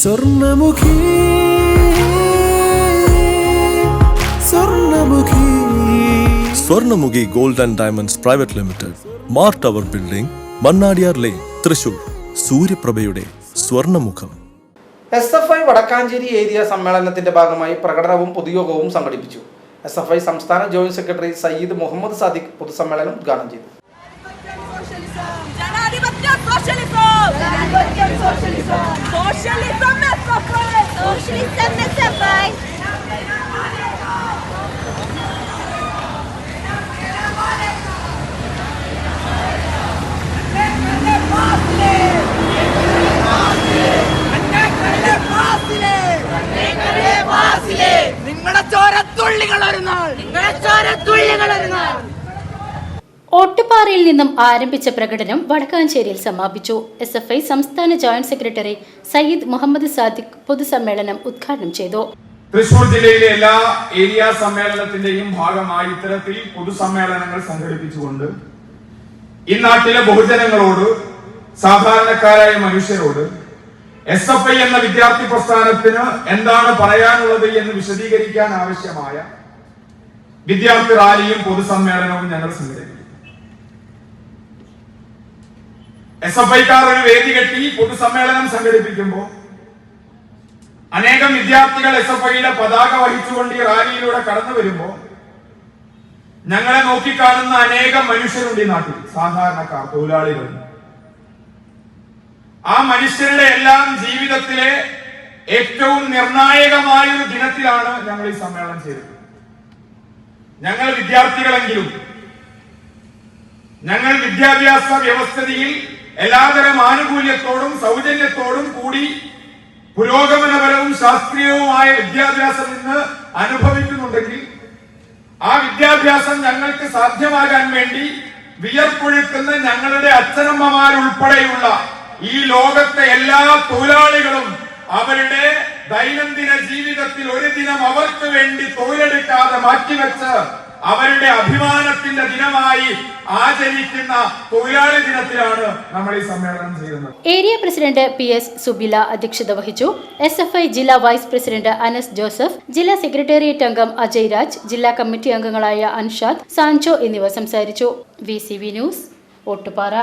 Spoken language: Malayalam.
Swarnamukhi Swarnamukhi. Swarnamukhi gold and diamonds private limited Mar tower building Mannadiyar lane Thrissur. സൂര്യപ്രഭയുടെ സ്വർണമുഖം. S F I Vadakkanchery area സമ്മേളനത്തിന്റെ ഭാഗമായി പ്രകടനവും പൊതുയോഗവും സംഘടിപ്പിച്ചു. എസ് എഫ് ഐ സംസ്ഥാന ജോയിന്റ് സെക്രട്ടറി സയ്യിദ് മുഹമ്മദ് സാദിഖ് പൊതുസമ്മേളനം ഉദ്ഘാടനം ചെയ്തു. ജനാധിപത്യ സോഷ്യലിസം. സോഷ്യലിസം. സോഷ്യലിസം എസ്എഫ്ഐ നിങ്ങളുടെ ചോരത്തുള്ളികൾ ഒരു നാൾ. നിങ്ങളുടെ ചോരത്തുള്ളികൾ ഒരു ഓട്ടുപാറയിൽ നിന്നും ആരംഭിച്ച പ്രകടനം വടക്കാഞ്ചേരിയിൽ സമാപിച്ചു. എസ് എഫ് ഐ സംസ്ഥാന ജോയിന്റ് സെക്രട്ടറി സയ്യിദ് മുഹമ്മദ് സാദിഖ് പൊതുസമ്മേളനം ഉദ്ഘാടനം ചെയ്തു. തൃശൂർ ജില്ലയിലെ എല്ലാ ഏരിയ സമ്മേളനത്തിന്റെയും ഭാഗമായി ഇത്തരത്തിൽ പൊതുസമ്മേളനങ്ങൾ സംഘടിപ്പിച്ചുകൊണ്ട് ഈ നാട്ടിലെ ബഹുജനങ്ങളോട് സാധാരണക്കാരായ മനുഷ്യരോട് എസ് എഫ് ഐ എന്ന വിദ്യാർത്ഥി പ്രസ്ഥാനത്തിന് എന്താണ് പറയാനുള്ളത് എന്ന് വിശദീകരിക്കാൻ ആവശ്യമായ വിദ്യാർത്ഥി റാലിയും പൊതുസമ്മേളനവും ഞങ്ങൾ സംഘടിപ്പിക്കും. എസ് എഫ് ഐക്കാർ ഒരു വേദി കെട്ടി പൊതുസമ്മേളനം സംഘടിപ്പിക്കുമ്പോൾ അനേകം വിദ്യാർത്ഥികൾ എസ് എഫ് ഐയുടെ പതാക വഹിച്ചുകൊണ്ട് ഈ റാലിയിലൂടെ കടന്നു വരുമ്പോൾ ഞങ്ങളെ നോക്കിക്കാണുന്ന അനേകം മനുഷ്യരുണ്ട് ഈ നാട്ടിൽ. സാധാരണക്കാർ തൊഴിലാളികൾ. ആ മനുഷ്യരുടെ എല്ലാം ജീവിതത്തിലെ ഏറ്റവും നിർണായകമായ ഒരു ദിനത്തിലാണ് ഞങ്ങൾ ഈ സമ്മേളനം ചെയ്തത്. ഞങ്ങൾ വിദ്യാർത്ഥികളെങ്കിലും ഞങ്ങൾ വിദ്യാഭ്യാസ വ്യവസ്ഥിതിയിൽ എല്ലാതരം ആനുകൂല്യത്തോടും സൗജന്യത്തോടും കൂടി പുരോഗമനപരവും ശാസ്ത്രീയവുമായ വിദ്യാഭ്യാസം ഇന്ന് അനുഭവിക്കുന്നുണ്ടെങ്കിൽ ആ വിദ്യാഭ്യാസം ഞങ്ങൾക്ക് സാധ്യമാകാൻ വേണ്ടി വിയർപ്പൊഴുക്കുന്ന ഞങ്ങളുടെ അച്ഛനമ്മമാരുൾപ്പെടെയുള്ള ഈ ലോകത്തെ എല്ലാ തൊഴിലാളികളും അവരുടെ ദൈനംദിന ജീവിതത്തിൽ ഒരു ദിനം അവർക്ക് വേണ്ടി തൊഴിലെടുക്കാതെ മാറ്റിവെച്ച് അവരുടെ അഭിമാനത്തിന്റെ ദിനമായി ആചരിക്കുന്ന തൊഴിലാളി ദിനത്തിലാണ് നമ്മൾ ഈ സമ്മേളനം ചെയ്യുന്നത്. Area president P S Subila അധ്യക്ഷത വഹിച്ചു. എസ് എഫ് ഐ ജില്ലാ വൈസ് പ്രസിഡന്റ് അനസ് ജോസഫ് ജില്ലാ സെക്രട്ടേറിയറ്റ് അംഗം അജയ് രാജ് ജില്ലാ കമ്മിറ്റി അംഗങ്ങളായ അൻഷാദ് സാൻചോ എന്നിവർ സംസാരിച്ചു. V C V news Ottupara.